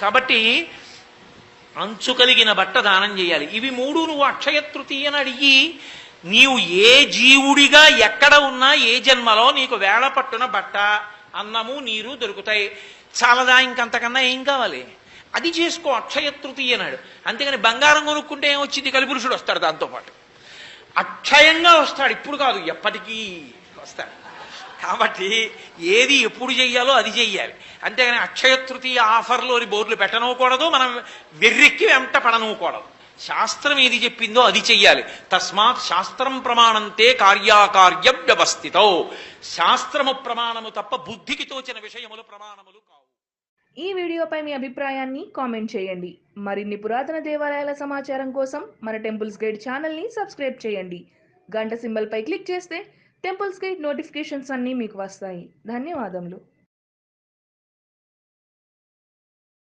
కాబట్టి అంచు కలిగిన బట్ట దానం చేయాలి. ఇవి మూడు నువ్వు అక్షయ తృతీయని అడిగి నీవు ఏ జీవుడిగా ఎక్కడ ఉన్నా ఏ జన్మలో నీకు వేళ పట్టున బట్ట అన్నము నీరు దొరుకుతాయి. చాలదా? ఇంకంతకన్నా ఏం కావాలి? అది చేసుకో అక్షయ తృతీయ నాడు అంతేగాని బంగారం కొనుక్కుంటే ఏమొచ్చింది? కలిపురుషుడు వస్తాడు దాంతోపాటు. అక్షయంగా వస్తాడు. ఇప్పుడు కాదు ఎప్పటికీ వస్తాడు. కాబట్టి ఏది ఎప్పుడు చెయ్యాలో అది చెయ్యాలి. అంతేగాని అక్షయ తృతీయ ఆఫర్లోని బోర్డులు పెట్టనూకూడదు మనం వెర్రెక్కి వెంట పడనూకూడదు. శాస్త్రం ఏది చెప్పిందో అది చెయ్యాలి. తస్మాత్ శాస్త్రం ప్రమాణంతే కార్యాకార్య వ్యవస్థితో. శాస్త్రము ప్రమాణము తప్ప బుద్ధికి తోచిన విషయములు ప్రమాణములు కావు. ఈ వీడియోపై మీ అభిప్రాయాన్ని కామెంట్ చేయండి. మరిన్ని పురాతన దేవాలయాల సమాచారం కోసం మన టెంపుల్స్ గైడ్ ఛానల్ని సబ్స్క్రైబ్ చేయండి. గంట సింబల్పై క్లిక్ చేస్తే టెంపుల్స్ గైడ్ నోటిఫికేషన్స్ అన్నీ మీకు వస్తాయి. ధన్యవాదములు.